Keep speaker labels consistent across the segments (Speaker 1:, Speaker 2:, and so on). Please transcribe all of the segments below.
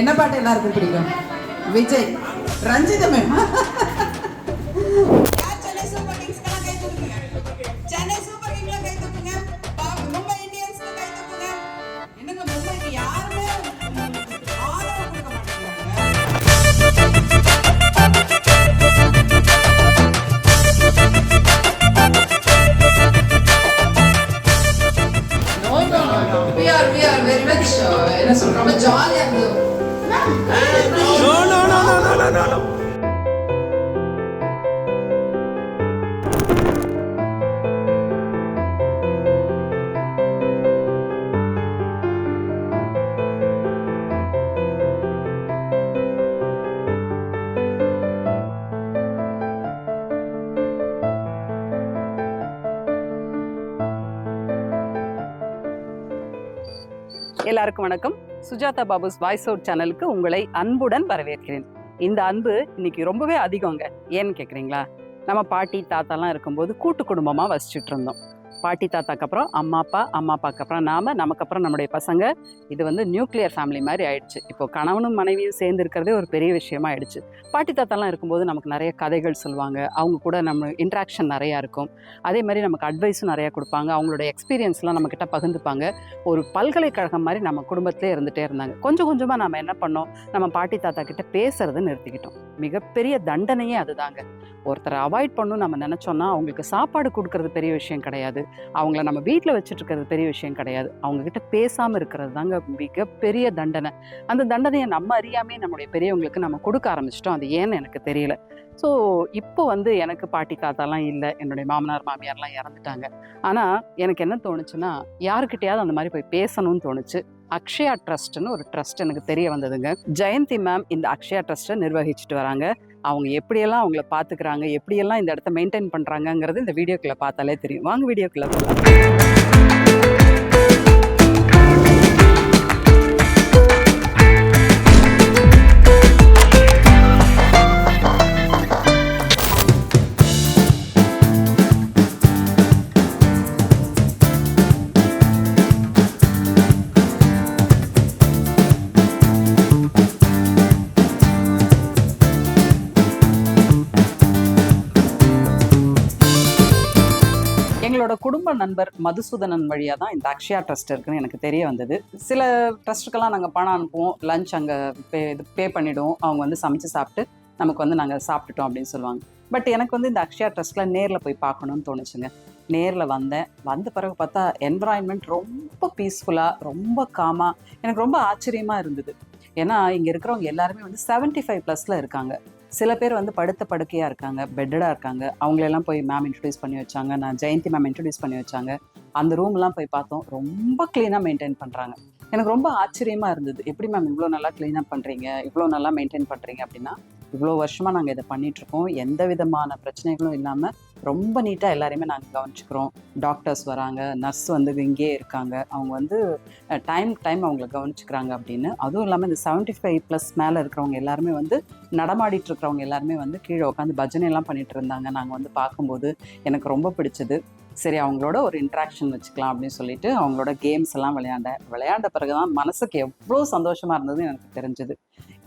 Speaker 1: என்ன பாட்டு எல்லாருக்கும் பிடிக்கும்? விஜய்.
Speaker 2: ரஞ்சிதமே.
Speaker 3: எல்லாருக்கும் வணக்கம். சுஜாதா பாபுஸ் வாய்ஸ் அவுட் சேனலுக்கு உங்களை அன்புடன் வரவேற்கிறேன். இந்த அன்பு இன்னைக்கு ரொம்பவே அதிகங்க ஏன்னு கேட்குறீங்களா நம்ம பாட்டி தாத்தாலாம் இருக்கும்போது கூட்டு குடும்பமாக வசிச்சுட்டு இருந்தோம். பாட்டி தாத்தாக்கு அப்புறம் அம்மா அப்பா அம்மா அப்பாக்கு அப்புறம் நாம நமக்கு அப்புறம் நம்முடைய பசங்க. இது வந்து நியூக்ளியர் ஃபேமிலி மாதிரி ஆயிடுச்சு. இப்போ கணவனும் மனைவியும் சேர்ந்து இருக்கிறதே ஒரு பெரிய விஷயமா ஆயிடுச்சு. பாட்டி தாத்தாலாம் இருக்கும்போது நமக்கு நிறைய கதைகள் சொல்லுவாங்க. அவங்க கூட நம்ம இன்ட்ராக்ஷன் நிறையா இருக்கும். அதே மாதிரி நமக்கு அட்வைஸும் நிறையா கொடுப்பாங்க. அவங்களோட எக்ஸ்பீரியன்ஸ்லாம் நம்மக்கிட்ட பகிர்ந்துப்பாங்க. ஒரு பல்கலைக்கழகம் மாதிரி நம்ம குடும்பத்திலே இருந்துகிட்டே இருந்தாங்க. கொஞ்சம் கொஞ்சமாக நம்ம என்ன பண்ணோம்? நம்ம பாட்டி தாத்தா கிட்ட பேசுறதை நிறுத்திக்கிட்டோம். மிகப்பெரிய தண்டனையே அதுதாங்க. ஒருத்தரை அவாய்ட் பண்ணணும் நம்ம நினச்சோன்னா அவங்களுக்கு சாப்பாடு கொடுக்கறது பெரிய விஷயம் கிடையாது. அவங்கள நம்ம வீட்டில் வச்சுட்டு இருக்கிறது பெரிய விஷயம் கிடையாது. அவங்கக்கிட்ட பேசாமல் இருக்கிறது தாங்க மிகப்பெரிய தண்டனை. அந்த தண்டனையை நம்ம அறியாமே நம்முடைய பெரியவங்களுக்கு நம்ம கொடுக்க ஆரம்பிச்சிட்டோம். அது ஏன்னு எனக்கு தெரியல. ஸோ இப்போ வந்து எனக்கு பாட்டி தாத்தாலாம் இல்லை என்னுடைய மாமனார் மாமியார்லாம் இறந்துட்டாங்க. ஆனால் எனக்கு என்ன தோணுச்சுன்னா யாருக்கிட்டையாவது அந்த மாதிரி போய் பேசணும்னு தோணுச்சு. அக்ஷயா ட்ரஸ்ட்னு ஒரு ட்ரஸ்ட் எனக்கு தெரிய வந்ததுங்க. ஜெயந்தி மேம் இந்த அக்ஷயா ட்ரஸ்ட்டை நிர்வகிச்சுட்டு வராங்க. அவங்க எப்படியெல்லாம் அவங்கள பார்த்துக்கிறாங்க எப்படியெல்லாம் இந்த இடத்த மெயின்டைன் பண்ணுறாங்கங்கிறது இந்த வீடியோக்குள்ள பார்த்தாலே தெரியும். வாங்க வீடியோக்குள்ளே போகலாம் நண்பர் மதுசூதனன் வழியாக தான் இந்த அக்ஷயா ட்ரஸ்ட் இருக்குன்னு எனக்கு தெரிய வந்தது. சில ட்ரஸ்ட்டுக்கெல்லாம் நாங்கள் பணம் அனுப்புவோம். லஞ்ச் அங்கே பே இது பே பண்ணிவிடுவோம் அவங்க வந்து சமைச்சு சாப்பிட்டு நமக்கு வந்து நாங்கள் சாப்பிட்டுட்டோம் அப்படின்னு சொல்லுவாங்க. பட் எனக்கு வந்து இந்த அக்ஷயா ட்ரஸ்ட்டில் நேரில் போய் பார்க்கணும்னு தோணுச்சுங்க. நேரில் வந்தேன். வந்த பிறகு பார்த்தா என்வரான்மெண்ட் ரொம்ப பீஸ்ஃபுல்லாக ரொம்ப காமாக எனக்கு ரொம்ப ஆச்சரியமாக இருந்தது. ஏன்னா இங்கே இருக்கிறவங்க எல்லாருமே வந்து 75 ஃபைவ் ப்ளஸில் இருக்காங்க. சில பேர் வந்து படுத்த படுக்கையாக இருக்காங்க பெட்டடாக இருக்காங்க. அவங்களெல்லாம் போய் மேம் இன்ட்ரடியூஸ் பண்ணி வச்சாங்க நான் ஜெயந்தி மேம் இன்ட்ரடியூஸ் பண்ணி வச்சாங்க. அந்த ரூம்லாம் போய் பார்த்தோம் ரொம்ப க்ளீனாக மெயின்டைன் பண்ணுறாங்க எனக்கு ரொம்ப ஆச்சரியமாக இருந்தது. எப்படி மேம் இவ்வளோ நல்லா க்ளீனாக பண்ணுறீங்க இவ்வளோ நல்லா மெயின்டைன் பண்ணுறீங்க அப்படின்னா இவ்வளோ வருஷமாக நாங்கள் இதை பண்ணிகிட்ருக்கோம் எந்த விதமான பிரச்சனைகளும் இல்லாமல் ரொம்ப நீட்டாக எல்லாரையுமே நாங்கள் கவனிச்சுக்கிறோம். டாக்டர்ஸ் வராங்க நர்ஸ் வந்து இங்கேயே இருக்காங்க. அவங்க வந்து டைம் டைம் அவங்கள கவனிச்சுக்கிறாங்க அப்படின்னு. அதுவும் இல்லாமல் இந்த 75 ஃபைவ் ப்ளஸ் மேலே இருக்கிறவங்க எல்லாருமே வந்து நடமாடிட்டு இருக்கிறவங்க எல்லாருமே வந்து கீழே உட்காந்து பஜனை எல்லாம் பண்ணிட்டு இருந்தாங்க. நாங்கள் வந்து பார்க்கும்போது எனக்கு ரொம்ப பிடிச்சது. சரி அவங்களோட ஒரு இன்ட்ராக்ஷன் வச்சுக்கலாம் அப்படின்னு சொல்லிட்டு அவங்களோட கேம்ஸ் எல்லாம் விளையாண்டேன் விளையாண்ட பிறகு தான் மனசுக்கு எவ்வளோ சந்தோஷமாக இருந்தது எனக்கு தெரிஞ்சது.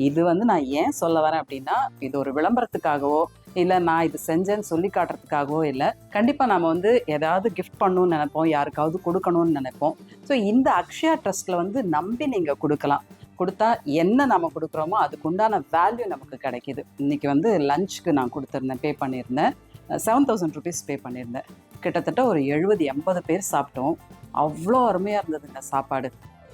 Speaker 3: இது வந்து நான் ஏன் சொல்ல வரேன் அப்படின்னா இது ஒரு விளம்பரத்துக்காகவோ இல்லை நான் இது செஞ்சேன்னு சொல்லி காட்டுறதுக்காகவோ இல்லை கண்டிப்பாக நம்ம வந்து ஏதாவது கிஃப்ட் பண்ணணும்னு நினைப்போம் யாருக்காவது கொடுக்கணும்னு நினைப்போம். ஸோ இந்த அக்ஷயா ட்ரஸ்ட்டில் வந்து நம்பி நீங்கள் கொடுக்கலாம். கொடுத்தா என்ன நம்ம கொடுக்குறோமோ அதுக்குண்டான வேல்யூ நமக்கு கிடைக்கிது. இன்னைக்கு வந்து லஞ்சுக்கு நான் கொடுத்துருந்தேன் பே பண்ணியிருந்தேன். செவன் தௌசண்ட் ருபீஸ் பே பண்ணியிருந்தேன். கிட்டத்தட்ட ஒரு எழுபது எண்பது பேர் சாப்பிட்டோம். அவ்வளோ அருமையாக இருந்ததுங்க சாப்பாடு.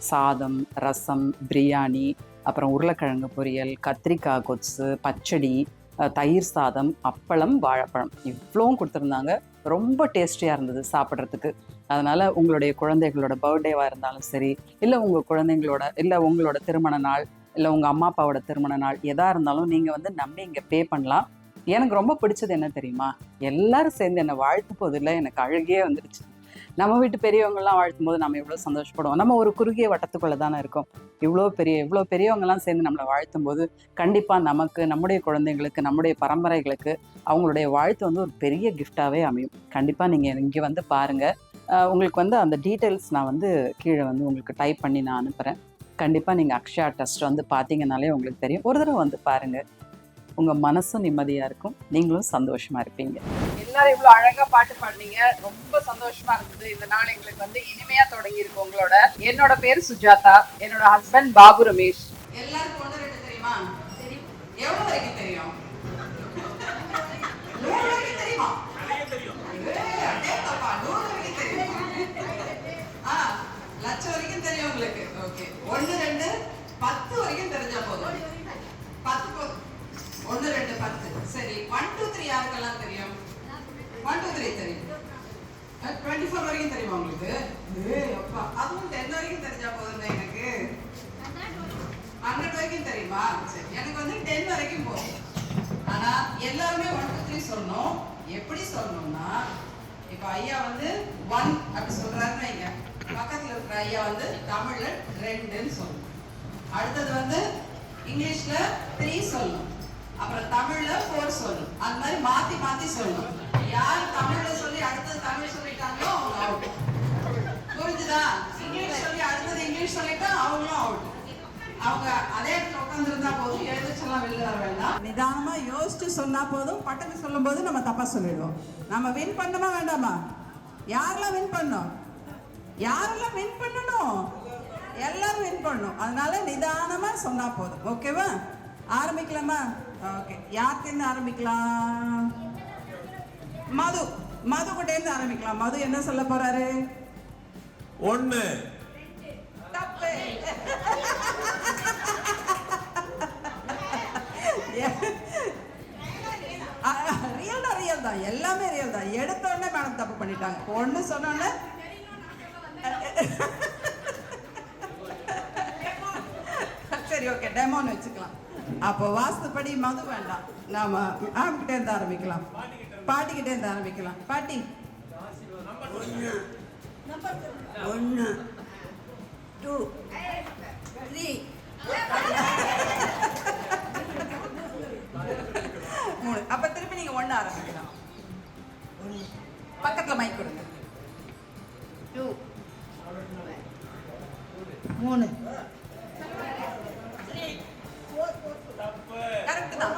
Speaker 3: சாதம் ரசம் பிரியாணி அப்புறம் உருளைக்கிழங்கு பொரியல் கத்திரிக்காய் கொத்து பச்சடி தயிர் சாதம் அப்பளம் வாழைப்பழம். இவ்வளோவும் கொடுத்துருந்தாங்க. ரொம்ப டேஸ்டியாக இருந்தது சாப்பிட்றதுக்கு. அதனால் உங்களுடைய குழந்தைகளோட பர்த்டேவாக இருந்தாலும் சரி இல்லை உங்கள் குழந்தைங்களோட இல்லை உங்களோட திருமண நாள் இல்லை உங்கள் அம்மா அப்பாவோட திருமண நாள் எதாக இருந்தாலும் நீங்கள் வந்து நம்பி இங்கே பே பண்ணலாம். எனக்கு ரொம்ப பிடிச்சது என்ன தெரியுமா? எல்லாரும் சேர்ந்து என்னை வாழ்த்து போதில் எனக்கு அழுகையே வந்துடுச்சு நம்ம வீட்டு பெரியவங்கெல்லாம் வாழ்த்தும் போது நம்ம எவ்வளோ சந்தோஷப்படுவோம். நம்ம ஒரு குறுகிய வட்டத்துக்குள்ளே தானே இருக்கோம். இவ்வளோ பெரிய இவ்வளோ பெரியவங்கெல்லாம் சேர்ந்து நம்மளை வாழ்த்தும் போது கண்டிப்பாக நமக்கு நம்முடைய குழந்தைங்களுக்கு நம்முடைய பரம்பரைகளுக்கு அவங்களுடைய வாழ்த்து வந்து ஒரு பெரிய கிஃப்டாகவே அமையும். கண்டிப்பாக நீங்கள் இங்கே வந்து பாருங்கள் உங்களுக்கு வந்து அந்த டீட்டெயில்ஸ் நான் வந்து கீழே வந்து உங்களுக்கு டைப் பண்ணி நான் அனுப்புகிறேன் கண்டிப்பாக நீங்கள் அக்ஷயா டெஸ்ட் வந்து பார்த்தீங்கனாலே உங்களுக்கு தெரியும். ஒரு தடவை வந்து பாருங்கள் உங்கள் மனசும் நிம்மதியாக இருக்கும். நீங்களும் சந்தோஷமாக இருப்பீங்க.
Speaker 4: எல்லாரும் இவ்வளவு அழகா பாட்டு பாடுனீங்க. ரொம்ப சந்தோஷமா இருந்தது. இந்த நாள் எங்களுக்கு வந்து இனிமையா தொடங்கி இருக்கு உங்களோட. என்னோட பேர் சுஜாதா. என்னோட ஹஸ்பண்ட் பாபு ரமேஷ்.
Speaker 1: எல்லாருக்கும் ஒன்று ரெண்டு தெரியுமா? தெரியும். எவ்வளோ வரைக்கும் தெரியும் நூறு வரைக்கும் தெரியுமா ஏய், அடேங்கப்பா, நூறு வரைக்கும் தெரியும். ஆ, லட்சம் வரைக்கும் தெரியும் உங்களுக்கு ஓகே ஒன்று ரெண்டு பத்து வரைக்கும் தெரிஞ்சா போதும் பத்து போதும் ஒன்று ரெண்டு பத்து சரி ஒன் டூ த்ரீ யாருக்கெல்லாம் தெரியும் ஒன் டூ த்ரீ தெரியும் டுவெண்ட்டி ஃபோர் வரைக்கும் தெரியுமா உங்களுக்கு? அப்பா. அதுவும் டென் வரைக்கும் தெரிஞ்சா போதும் எனக்கு? ஹண்ட்ரட் வரைக்கும் தெரியுமா? சரி எனக்கு வந்து டென் வரைக்கும் போதும். ஆனா எல்லாருமே ஒன் டூ த்ரீ சொல்லணும். எப்படி சொல்லணும்னா இப்போ ஐயா வந்து ஒன் அப்படி சொல்றாருன்னு வைங்க. பக்கத்துல இருக்கிற ஐயா வந்து தமிழ்ல ரெண்டுன்னு சொல்லணும். அடுத்தது வந்து இங்கிலீஷ்ல த்ரீ சொல்லணும். அப்புறம் தமிழ்ல ஃபோர் சொல்லணும். அந்த மாதிரி மாத்தி மாத்தி சொல்லணும். யார் தமிழ்ல சொல்லி அடுத்தது தமிழ் சொல்லிட்டாங்களோ அவங்க அவுட் புரிஞ்சுதா? இங்கிலீஷ் சொல்லி அடுத்தது இங்கிலீஷ் சொல்லிட்டா அவங்களும் அவுட் அவங்க அதே இடத்துல உட்காந்துருந்தா போதும். எழுதுச்செல்லாம் வெளில வர வேண்டாம். நிதானமா யோசிச்சு சொன்னா போதும். பட்டன்னு சொல்லும்போது நம்ம தப்பா சொல்லிடுவோம். நம்ம வின் பண்ணுமா வேண்டாமா? யாரெல்லாம் வின் பண்ணோம்? யாரெல்லாம் வின் பண்ணணும்? எல்லாரும் வின் பண்ணணும். அதனால நிதானமா சொன்னா போதும். ஓகேவா ஆரம்பிக்கலாமா? ஓகே யார்கிட்ட ஆரம்பிக்கலாம்? மது. மது கிட்ட இருந்து ஆரம்பிக்கலாம். மது என்ன சொல்ல போறாரு?
Speaker 2: ஒண்ணு.
Speaker 1: தப்பு. ரியல் தான் ரியல் தான். எல்லாமே ரியல் தான். எடுத்த உடனே மேடம் தப்பு பண்ணிட்டாங்க. ஒன்று சொன்னோன்னே சரி ஓகே டெமோன்னு வச்சுக்கலாம். அப்போ வாஸ்துப்படி மது வேண்டாம். நாம ஆம்கிட்ட இருந்து ஆரம்பிக்கலாம். பாட்டிக்கிட்டே இருந்து ஆரம்பிக்கலாம். பாட்டி. ஒன்று டூ த்ரீ மூணு. அப்ப திருப்பி நீங்க ஒண்ணு ஆரம்பிக்கலாம். பக்கத்துல மைக் கொடுங்க. டூ மூணு. கரெக்ட் தான்.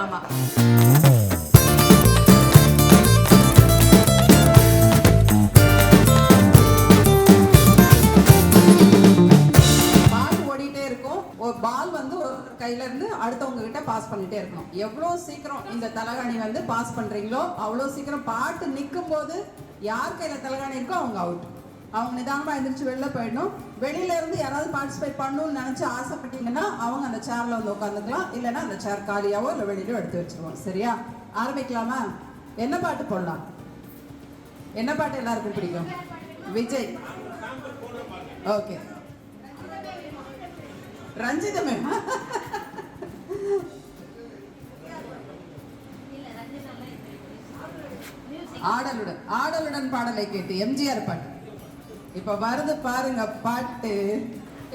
Speaker 1: ஆமாம் பால் ஓடிட்டே இருக்கும். ஒரு பால் வந்து ஒரு கையில இருந்து அடுத்தவங்க கிட்ட பாஸ் பண்ணிட்டே இருக்கணும். எவ்வளவு சீக்கிரம் இந்த தலகாணி வந்து பாஸ் பண்றீங்களோ அவ்வளவு சீக்கிரம் பாட்டு நிற்கும் போது யார் கையில தலகாணி இருக்கோ அவங்க அவுட் அவங்க நிதானமா எழுந்திரிச்சு வெளில போயிடணும். வெளியில இருந்து யாராவது பார்ட்டிசிபேட் பண்ணணும்னு நினைச்சு ஆசைப்பட்டீங்கன்னா அவங்க அந்த சேர்ல வந்து உட்காந்துக்கலாம் இல்லைன்னா அந்த சேர் காலியாவோ இல்லை வெளியிலோ எடுத்து வச்சிருவோம் சரியா? ஆரம்பிக்கலாமா? என்ன பாட்டு போடலாம்? என்ன பாட்டு எல்லாருக்கும் பிடிக்கும்? விஜய். ஓகே. ரஞ்சித மேம். ஆடலுடன் ஆடலுடன் பாடலை கேட்டு எம்ஜிஆர் பாட்டு. இப்ப வருது பாருங்க பாட்டு.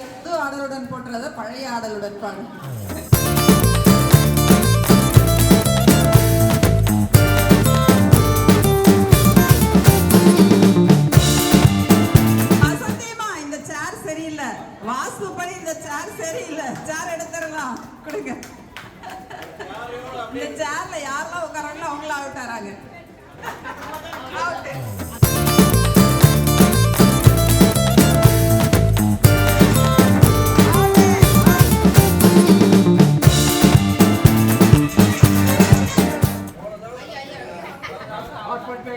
Speaker 1: எந்த ஆடலுடன் போட்டுறத பழைய ஆடலுடன் பாடு. அசத்தியமா? இந்த சேர் சரியில்லை. வாஸ்துப்படி இந்த சேர் சரியில்லை. சேர் எடுத்துடலாம். கொடுங்க. இந்த சேர்ல யாரெல்லாம் உட்காராங்களோ அவங்களும் அவுட் ஆறாங்க. அவுட்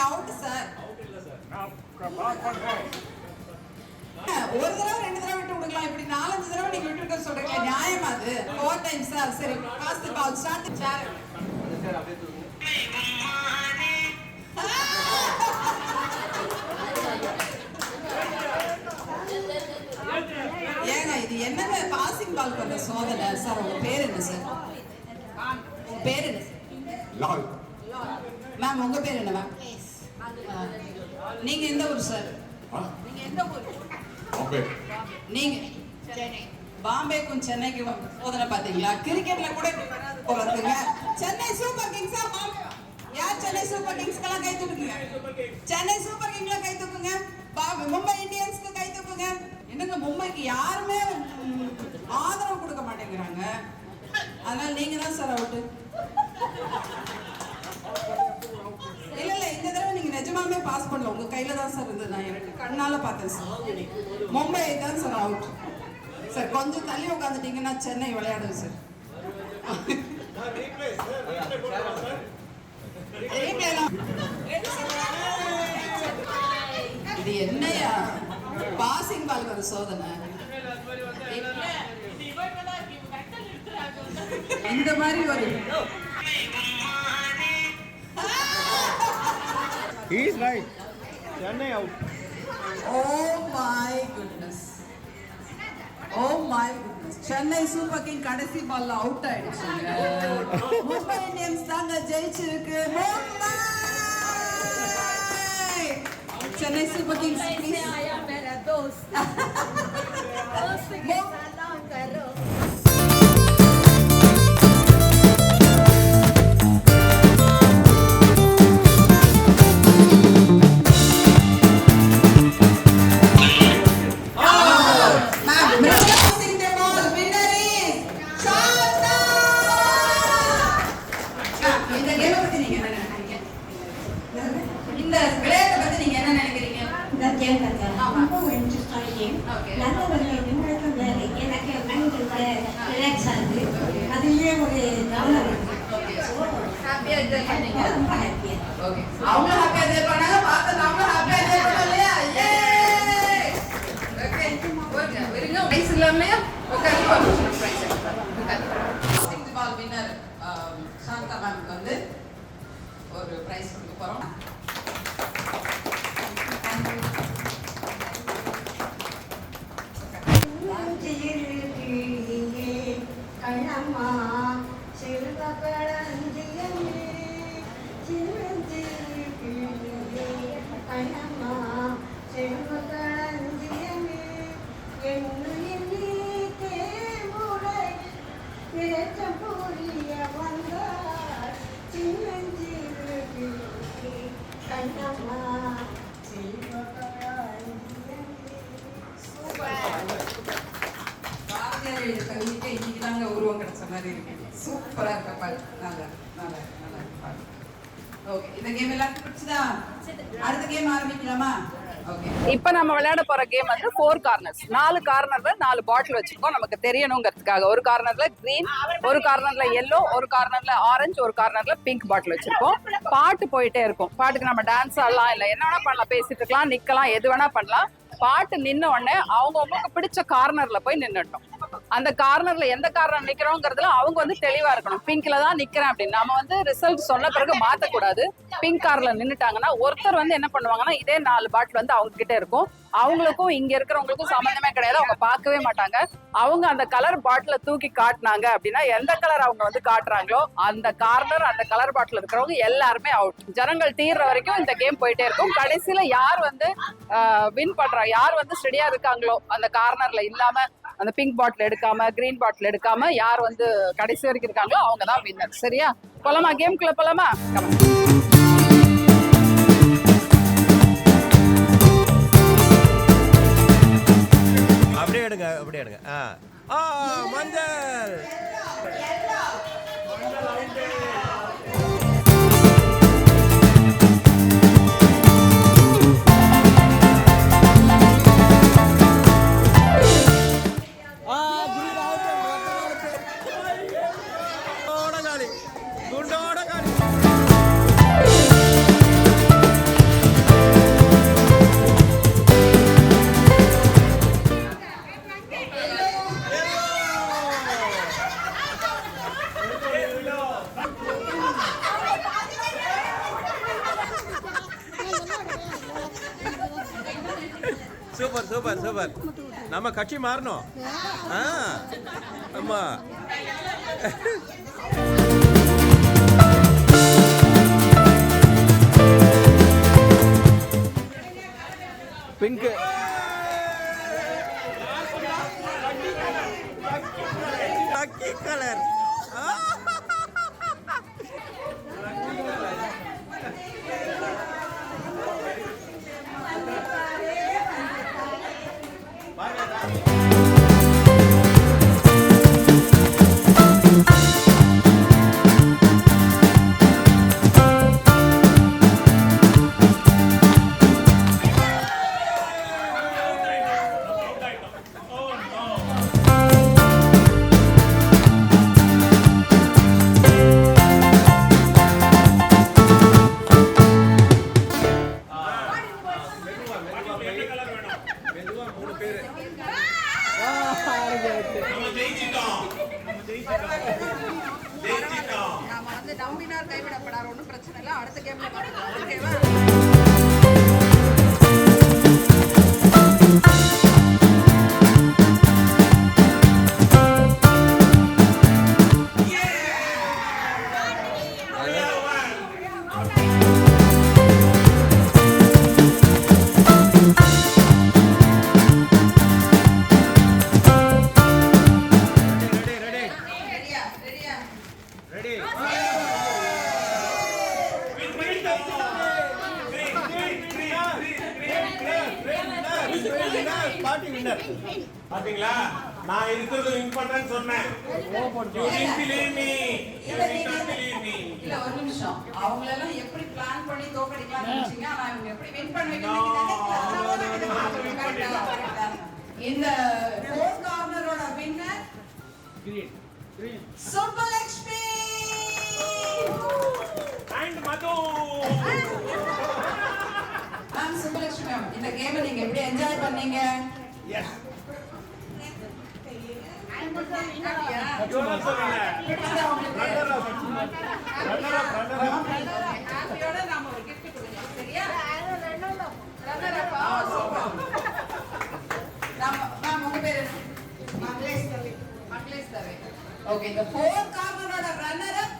Speaker 1: நீங்க அவுட் சார் ஒரு தடவை ரெண்டு தடவை விட்டு விடுக்கலாம் இப்படி நாலஞ்சு தடவை நீங்க விட்டு விட்டு சொல்றீங்க நியாயமா அது? ஃபோர் டைம் சார் சரி பாஸ்ட் பால் ஸ்டார்ட் சார் ஏங்க இது என்னங்க பாசிங் பால் பண்ண சோதனை? சார் உங்க பேர் என்ன சார்? உங்க பேர் என்ன மேம் உங்க பேர் என்ன மேம் நீங்க எந்த ஊர் சார்? நீங்க எந்த ஊர்?
Speaker 5: ஓகே
Speaker 1: நீங்க பாம்பேக்கும் சென்னைக்கும் சோதனை பாத்தீங்களா கிரிக்கெட்ல கூட இருக்குங்க. சென்னை சூப்பர் கிங்ஸா பாம்பே யார் சென்னை சூப்பர் கிங்ஸ்க்கெல்லாம் கை தூக்குங்க? சென்னை சூப்பர் கிங்ஸ்ல கை தூக்குங்க. பாம்பே மும்பை இந்தியன்ஸ்க்கு கை தூக்குங்க. என்னங்க மும்பைக்கு யாருமே ஆதரவு கொடுக்க மாட்டேங்கிறாங்க. அதனால நீங்க தான் சார் அவுட்டு இல்ல இல்ல இந்த தடவை நீங்க நிஜமாவே பாஸ் பண்ணல. உங்க கையில தான் சார் இருந்தது. நான் எனக்கு கண்ணால பார்த்தேன் சார் மும்பை தான் சார் அவுட் சார் கொஞ்சம் தள்ளி உட்காந்துட்டீங்கன்னா சென்னை விளையாடுது சார். இது என்னையா? பாசிங் பால் ஒரு சோதனை. இந்த மாதிரி ஒரு
Speaker 2: He is right. Chennai out.
Speaker 1: Oh my goodness. Oh my goodness. Chennai Super King கடைசி பால்ல அவுட் ஆயிடுச்சுங்க. மும்பை இந்தியன்ஸ் தாங்க ஜெயிச்சிருக்கு. Mumbai! Chennai super kings please. ஐயா மேரா தோஸ்த். தோஸ்த்
Speaker 4: இப்ப நம்ம விளையாட போற கேம் வந்து ஃபோர் கார்னர்ஸ் நாலு கார்னர்ல நாலு பாட்டில் வச்சிருக்கோம் நமக்கு தெரியணுங்கிறதுக்காக. ஒரு கார்னர்ல கிரீன் ஒரு கார்னர்ல எல்லோ ஒரு கார்னர்ல ஆரஞ்சு ஒரு கார்னர்ல பிங்க் பாட்டில் வச்சிருக்கோம். பாட்டு போயிட்டே இருக்கும். பாட்டுக்கு நம்ம டான்ஸ் ஆடலாம் இல்ல என்ன வேணா பண்ணலாம். பேசிட்டு இருக்கலாம் நிக்கலாம் எது வேணா பண்ணலாம். பாட்டு நின்ன உடனே அவங்க உங்களுக்கு பிடிச்ச கார்னர்ல போய் நின்னுட்டோம் அந்த கார்னர்ல எந்த கார்னர் நிக்கிறோங்கிறதுல அவங்க வந்து தெளிவா இருக்கணும். பிங்க்ல தான் நிக்கிறேன் அப்படின்னு. நம்ம வந்து ரிசல்ட் சொன்ன பிறகு மாத்தக்கூடாது. பிங்க் கார்ல நின்னுட்டாங்கன்னா ஒருத்தர் வந்து என்ன பண்ணுவாங்கன்னா இதே நாலு பாட்டில் வந்து அவங்க கிட்ட இருக்கும். அவங்களுக்கும் இங்க இருக்கிறவங்களுக்கும் சம்பந்தமே கிடையாது. அவங்க பார்க்கவே மாட்டாங்க. அவங்க அந்த கலர் பாட்டில தூக்கி காட்டினாங்க அப்படின்னா எந்த கலர் அவங்க வந்து காட்டுறாங்களோ அந்த கார்னர் அந்த கலர் பாட்டில் இருக்கிறவங்க எல்லாருமே அவுட் ஜனங்கள் தீர்ற வரைக்கும் இந்த கேம் போயிட்டே இருக்கும். கடைசியில யார் வந்து வின் பண்றா யார் வந்து ஸ்டெடியா இருக்காங்களோ அந்த கார்னர்ல இல்லாம அந்த பிங்க் பாட்டில் எடுக்காம கிரீன் பாட்டில் எடுக்காம யார் வந்து கடைசி வரைக்கும் இருக்காங்களோ அவங்க தான் வின்னர் சரியா? போலாமா? கேம்குள்ள போலாமா?
Speaker 2: அப்படியே எடுங்க அப்படியே எடுங்க. ஆ. ஆ மஞ்சள். Super super super. நம்ம கட்சி மாறணும். ஆ. ஆமா. Pink party winner.
Speaker 5: பாத்தீங்களா? நான் இருக்கிறது வின் பண்றேன்னு சொன்னேன். You didn't believe me. You did not believe me.
Speaker 1: இல்ல ஒரு நிமிஷம். அவங்களெல்லாம் எப்படி பிளான் பண்ணி தோக்கடிக்கலாம்னு நினைச்சீங்க? ஆனா இவங்க எப்படி வின் பண்ண வைக்கணும் இந்த ஃபோர்த் கார்னரோட வின்னர் சுப்பலட்சுமி
Speaker 5: And
Speaker 1: என்ன மங்களேஷ் தவே மங்களேஷ் தவே ஓகே இந்த four கார்னரோட runner up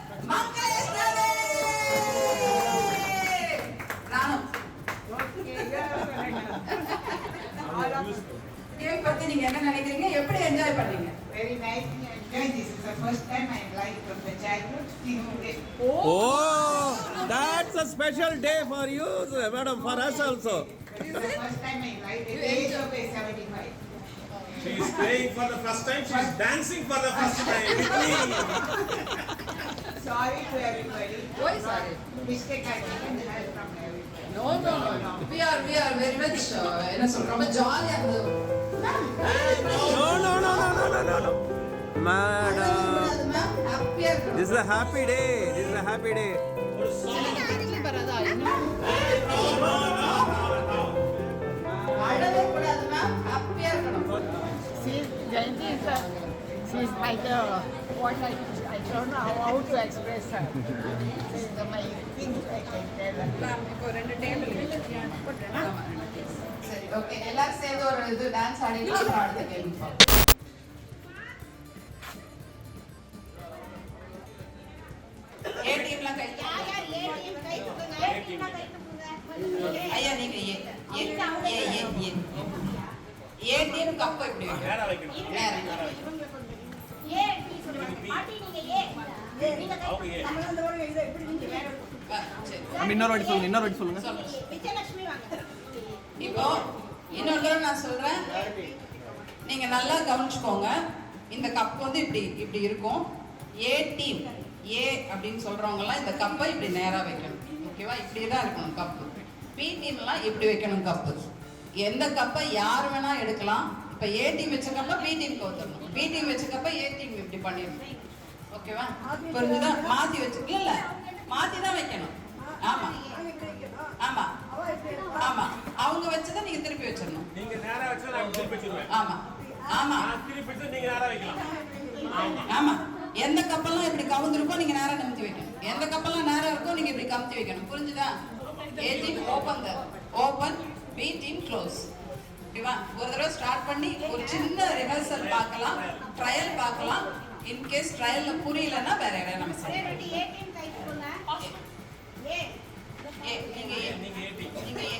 Speaker 2: special day for you, madam, for us also.
Speaker 5: She is playing for the first time, she is dancing for the first time
Speaker 6: sorry to everybody.
Speaker 1: Why sorry? No, no, no. We are, we are very much, uh, you know, so from a jolly.
Speaker 2: No, no, no, no, no, no, no, no. Madam. This is a happy day. This is a happy day.
Speaker 1: அழவே கூடாது ma'am ஹாப்பியா இருக்கணும்
Speaker 4: is a, she's like a, what I, I don't know how to express her. She's the, my things I can tell her.
Speaker 1: சரி okay எல்லாரும் சேர்ந்து ஒரு இது dance ஆடிட்டு அப்புறம் அடுத்த கவனிச்சுக்கோங்க இந்த கப் வந்து இப்படி இப்படி இருக்கும். ஏ டீம் ஏ அப்படின்னு சொல்றவங்க எல்லாம் இந்த கப்பை இப்படி நேரா வைக்கணும். ஓகேவா இப்படி தான் இருக்கணும் கப்பு பி டீம்லாம் இப்படி வைக்கணும் கப்பு எந்த கப்பை யார் வேணா எடுக்கலாம். இப்போ ஏ டீம் வச்ச கப்பை பி டீமுக்கு வந்துடணும் பி டீம் வச்ச கப்பை ஏ டீம் இப்படி பண்ணிடணும். ஓகேவா புரிஞ்சுதா மாத்தி வச்சு இல்ல. மாத்தி தான் வைக்கணும். ஆமா. ஆமா. ஆமா. அவங்க வச்சதை நீங்க திருப்பி வச்சிடணும்.
Speaker 5: நீங்க நேரா வச்சா நான் திருப்பி வச்சிருவேன்.
Speaker 1: ஆமா. ஆமா.
Speaker 5: நீங்க நேரா வைக்கலாம்.
Speaker 1: ஆமா. எந்த கப்பெல்லாம் இப்படி கவுந்திருக்கோ நீங்க நேரா நிமித்தி வைக்கணும். எந்த கப்பெல்லாம் நேரா இருக்கோ நீங்க இப்படி கமுத்தி வைக்கணும். புரிஞ்சுதா? A team open the open B team close ஓகேவா ஒரு தடவை ஸ்டார்ட் பண்ணி ஒரு சின்ன ரிஹர்சல் பார்க்கலாம் ட்ரையல் பார்க்கலாம். இன் கேஸ் ட்ரையல்ல புரியலன்னா வேற யாரையா நம்ம செய்யலாம் ஏ நீங்க ஏ நீங்க ஏ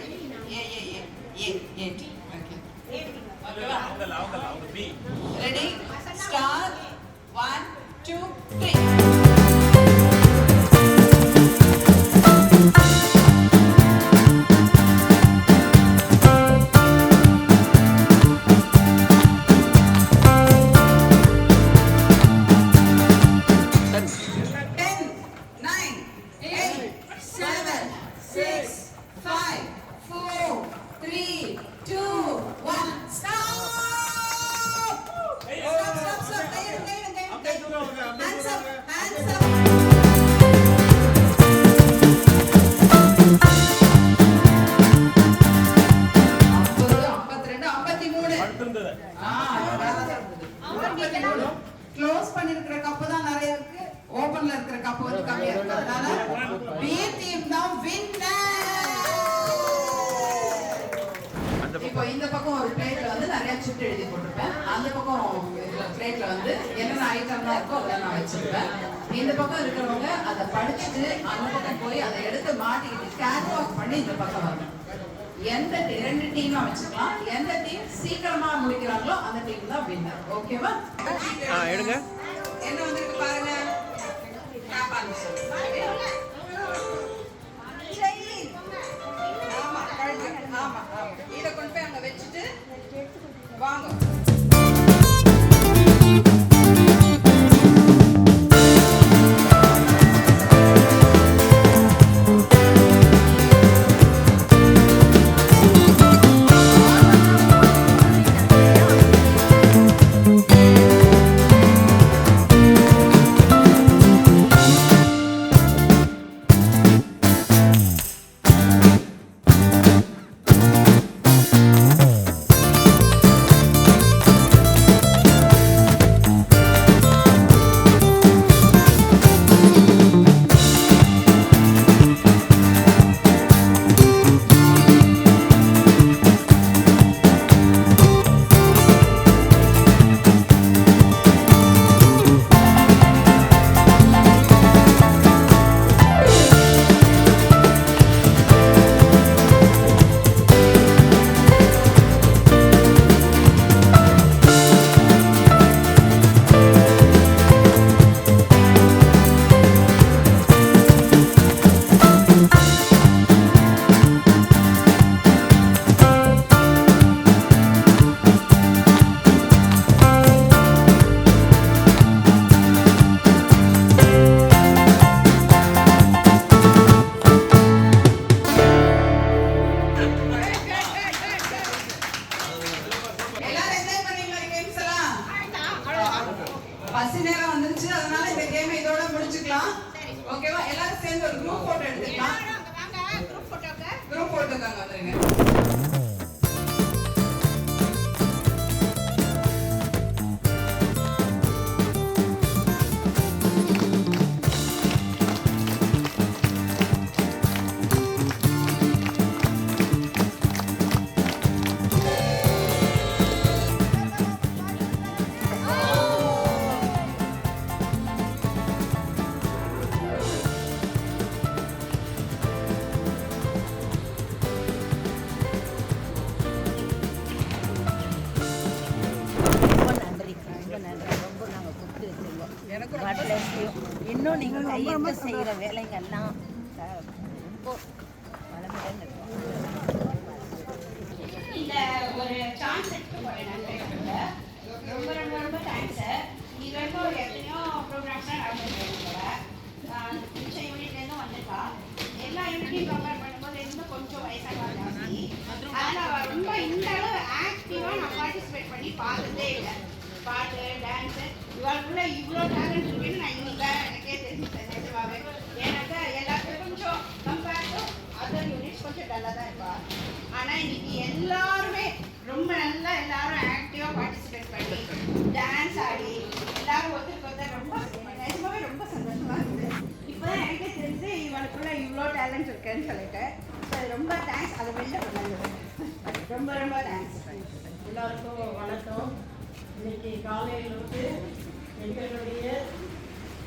Speaker 1: ஏ ஏ ஏ ஏ ஏ டி ஓகே ஓகேவா
Speaker 5: அவங்கள அவங்கள அவங்க B
Speaker 1: ready start one two three இப்போ இந்த பக்கம் ஒரு பிளேட்ல வந்து நிறைய சிட்டு எழுதி போட்டிருப்பேன். அந்த பக்கம் பிளேட்ல வந்து என்னென்ன ஐட்டம் தான் இருக்கோ அதெல்லாம் நான் வச்சிருப்பேன். இந்த பக்கம் இருக்கிறவங்க அதை படிச்சுட்டு அந்த பக்கம் போய் அதை எடுத்து மாட்டிக்கிட்டு கேட் வாக் பண்ணி இந்த பக்கம் வரணும். எந்த ரெண்டு டீமா வச்சுக்கலாம். எந்த டீம் சீக்கிரமா முடிக்கிறாங்களோ அந்த டீம் தான் வின்னர் ஓகேவா
Speaker 2: எடுங்க.
Speaker 1: என்ன வந்திருக்கு பாருங்க. வாங்க
Speaker 7: இன்னும் நீங்கள் கையெழுத்து செய்கிற
Speaker 8: வேலைகள்லாம் கொஞ்சம் டல்லாக தான் இருப்பா. ஆனால் இன்றைக்கி எல்லாருமே ரொம்ப நல்லா எல்லாரும் ஆக்டிவாக பார்ட்டிசிபேட் பண்ணி டான்ஸ் ஆடி எல்லாரும்
Speaker 9: ஒருத்தருக்கு ஒருத்தர் ரொம்ப நிஜமாவே ரொம்ப சந்தோஷமாக இருந்தது. இப்போ தான் எனக்கே தெரிஞ்சு இவனுக்குள்ள இவ்வளோ டேலண்ட் இருக்குன்னு சொல்லிட்டு. ஸோ ரொம்ப தேங்க்ஸ் அதை வெளில பண்ணது ரொம்ப ரொம்ப தேங்க்ஸ் எல்லாருக்கும் வணக்கம். இன்னைக்கு காலையில் வந்து எங்களுடைய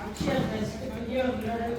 Speaker 9: அக்ஷய ஃபெஸ்ட் முதியோர்களுடன்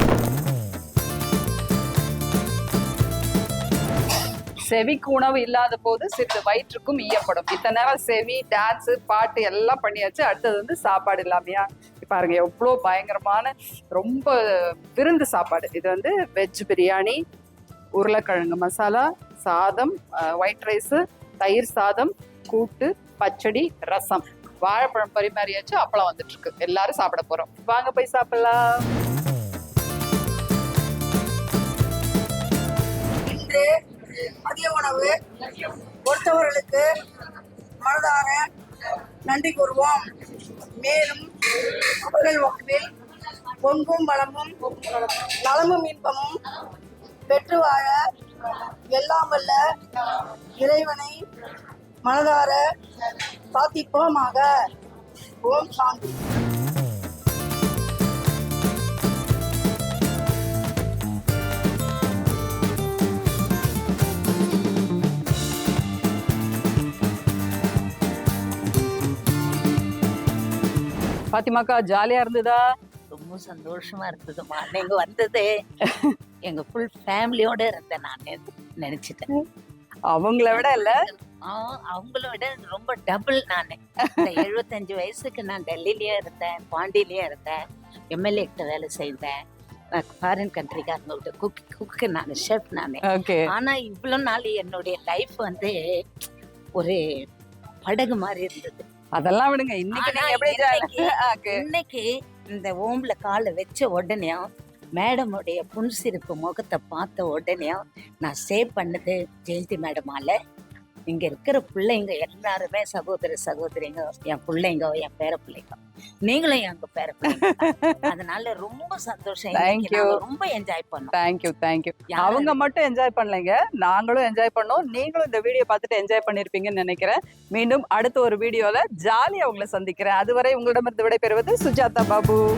Speaker 1: செவிக்கு உணவு இல்லாத போது சிறிது வயிற்றுக்கும் ஈயப்படும். இத்தனை நேரம் செவி டான்ஸ் பாட்டு எல்லாம் பண்ணியாச்சு. அடுத்தது வந்து சாப்பாடு இல்லாமையா? பாருங்க எவ்வளோ பயங்கரமான ரொம்ப விருந்து சாப்பாடு. இது வந்து வெஜ் பிரியாணி உருளைக்கிழங்கு மசாலா சாதம் ஒயிட் ரைஸு தயிர் சாதம் கூட்டு பச்சடி ரசம். வாழைப்பழம் பரிமாறியாச்சு அப்பளம் வந்துட்டு இருக்கு எல்லாரும் சாப்பிட போறோம். வாங்க போய் சாப்பிடலாம்.
Speaker 10: நன்றி கூறுவோம். மேலும் அவர்கள் வாழ்வில் பொங்கும் வளமும் நலமும் இன்பமும் பெற்று வாழ எல்லாம் வல்ல இறைவனை மனதார பிரார்த்திப்போமாக. ஓம் சாந்தி.
Speaker 1: பாத்திமாக்கா ஜாலியா இருந்ததா?
Speaker 7: ரொம்ப சந்தோஷமா இருந்ததுமா நீங்க வந்தது. எங்க ஃபுல் ஃபேமிலியோட இருந்தேன் நான் நினைச்சிட்டேன்.
Speaker 1: அவங்கள விட இல்ல?
Speaker 7: அவங்கள விட ரொம்ப டபுள் நான். எழுபத்தஞ்சு வயசுக்கு நான் டெல்லிலயே இருந்தேன் பாண்டியிலயே இருந்தேன். எம்எல்ஏ கிட்ட வேலை செய்தேன். ஃபாரின் கண்ட்ரிக்காரங்கள்ட்ட குக் குக்கு நான் ஷெஃப் நான்.
Speaker 1: ஓகே.
Speaker 7: ஆனா இவ்வளவு நாள் என்னுடைய லைஃப் வந்து ஒரு படகு மாதிரி இருந்தது.
Speaker 1: அதெல்லாம் விடுங்க. இன்னைக்கு நீங்க எப்படி
Speaker 7: இன்னைக்கு- இந்த ஓம்புல காலை வச்ச உடனே மேடமுடைய புன்சிரிப்பு முகத்தை பார்த்த உடனே நான் சேவ் பண்ணது ஜெயந்தி மேடமால. இங்க இருக்கிற பிள்ளைங்க எல்லாருமே சகோதர சகோதரிங்க என் பிள்ளைங்க என் பேர பிள்ளைங்க. நீங்களும் எங்க பேர பிள்ளைங்க. அதனால ரொம்ப சந்தோஷம். நாங்க ரொம்ப என்ஜாய் பண்ணோம்.
Speaker 1: தேங்க்யூ தேங்க்யூ அவங்க மட்டும் என்ஜாய் பண்ணலைங்க. நாங்களும் என்ஜாய் பண்ணோம். நீங்களும் இந்த வீடியோ பார்த்துட்டு என்ஜாய் பண்ணிருப்பீங்கன்னு நினைக்கிறேன். மீண்டும் அடுத்த ஒரு வீடியோல ஜாலியா உங்களை சந்திக்கிறேன். அதுவரை உங்களிடமிருந்து விடைபெறுவது சுஜாதா பாபு.